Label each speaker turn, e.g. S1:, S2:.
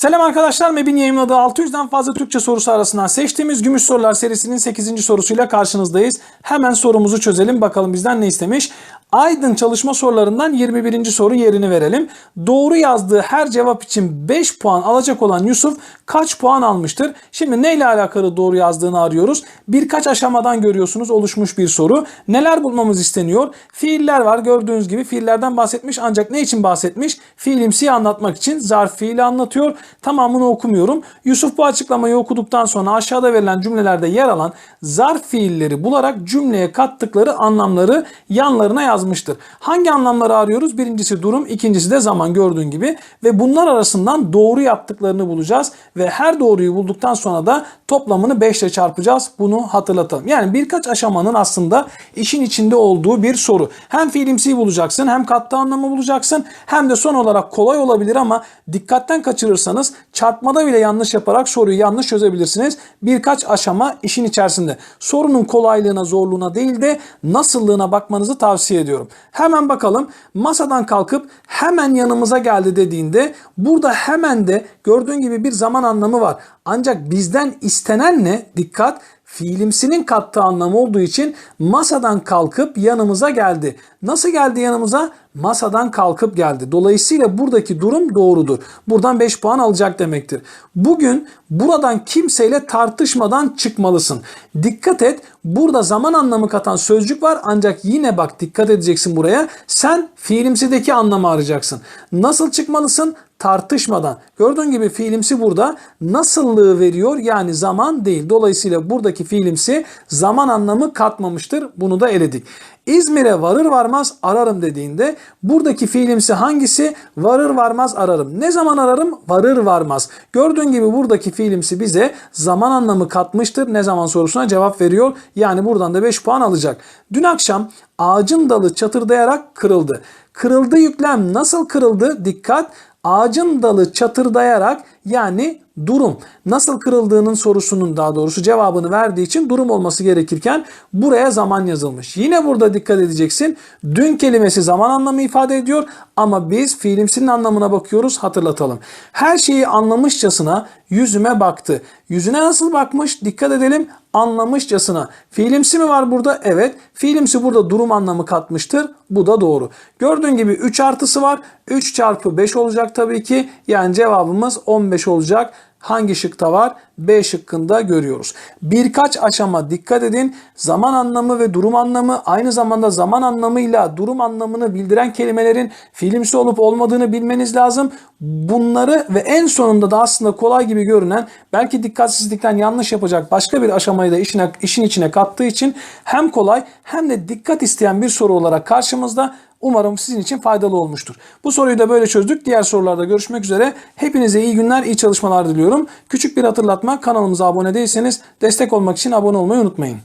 S1: Selam arkadaşlar. MEB'in yayınladığı 600'den fazla Türkçe sorusu arasından seçtiğimiz Gümüş Sorular serisinin 8. sorusuyla karşınızdayız. Hemen sorumuzu çözelim. Bakalım bizden ne istemiş? Aydın çalışma sorularından 21. soru yerini verelim. Doğru yazdığı her cevap için 5 puan alacak olan Yusuf kaç puan almıştır? Şimdi neyle alakalı doğru yazdığını arıyoruz. Birkaç aşamadan görüyorsunuz oluşmuş bir soru. Neler bulmamız isteniyor? Fiiller var. Gördüğünüz gibi fiillerden bahsetmiş. Ancak ne için bahsetmiş? Fiilimsiyi anlatmak için zarf fiili anlatıyor. Tamamını okumuyorum. Yusuf bu açıklamayı okuduktan sonra aşağıda verilen cümlelerde yer alan zarf fiilleri bularak cümleye kattıkları anlamları yanlarına yazmıştır. Hangi anlamları arıyoruz? Birincisi durum, ikincisi de zaman gördüğün gibi ve bunlar arasından doğru yaptıklarını bulacağız ve her doğruyu bulduktan sonra da toplamını 5 ile çarpacağız. Bunu hatırlatalım. Yani birkaç aşamanın aslında işin içinde olduğu bir soru. Hem fiilimsiyi bulacaksın, hem kattığı anlamı bulacaksın, hem de son olarak kolay olabilir ama dikkatten kaçırırsanız çarpmada bile yanlış yaparak soruyu yanlış çözebilirsiniz. Birkaç aşama işin içerisinde. Sorunun kolaylığına, zorluğuna değil de nasıllığına bakmanızı tavsiye ediyorum. Hemen bakalım. Masadan kalkıp hemen yanımıza geldi dediğinde burada hemen de gördüğün gibi bir zaman anlamı var. Ancak bizden istenen ne? Dikkat fiilimsinin kattığı anlamı olduğu için masadan kalkıp yanımıza geldi. Nasıl geldi yanımıza? Masadan kalkıp geldi. Dolayısıyla buradaki durum doğrudur. Buradan 5 puan alacak demektir. Bugün buradan kimseyle tartışmadan çıkmalısın. Dikkat et burada zaman anlamı katan sözcük var ancak yine bak dikkat edeceksin buraya. Sen fiilimsideki anlamı arayacaksın. Nasıl çıkmalısın? Tartışmadan. Gördüğün gibi fiilimsi burada nasıllığı veriyor yani zaman değil. Dolayısıyla buradaki fiilimsi zaman anlamı katmamıştır. Bunu da eledik. İzmir'e varır varmaz ararım dediğinde buradaki fiilimsi hangisi? Varır varmaz ararım. Ne zaman ararım? Varır varmaz. Gördüğün gibi buradaki fiilimsi bize zaman anlamı katmıştır. Ne zaman sorusuna cevap veriyor. Yani buradan da 5 puan alacak. Dün akşam ağacın dalı çatırdayarak kırıldı. Kırıldı yüklem nasıl kırıldı? Dikkat ağacın dalı çatırdayarak yani durum nasıl kırıldığının sorusunun daha doğrusu cevabını verdiği için durum olması gerekirken buraya zaman yazılmış. Yine burada dikkat edeceksin. Dün kelimesi zaman anlamı ifade ediyor ama biz fiilimsinin anlamına bakıyoruz hatırlatalım. Her şeyi anlamışçasına yüzüme baktı. Yüzüne nasıl bakmış? Dikkat edelim anlamışçasına. Fiilimsi mi var burada? Evet. Fiilimsi burada durum anlamı katmıştır. Bu da doğru. Gördüğün gibi 3 artısı var. 3 çarpı 5 olacak tabii ki. Yani cevabımız 15 olacak. Hangi şıkta var? B şıkkında görüyoruz. Birkaç aşama dikkat edin. Zaman anlamı ve durum anlamı aynı zamanda zaman anlamıyla durum anlamını bildiren kelimelerin fiilimsi olup olmadığını bilmeniz lazım. Bunları ve en sonunda da aslında kolay gibi görünen belki dikkatsizlikten yanlış yapacak başka bir aşamayı da işine, işin içine kattığı için hem kolay hem de dikkat isteyen bir soru olarak karşımızda. Umarım sizin için faydalı olmuştur. Bu soruyu da böyle çözdük. Diğer sorularda görüşmek üzere. Hepinize iyi günler, iyi çalışmalar diliyorum. Küçük bir hatırlatma kanalımıza abone değilseniz destek olmak için abone olmayı unutmayın.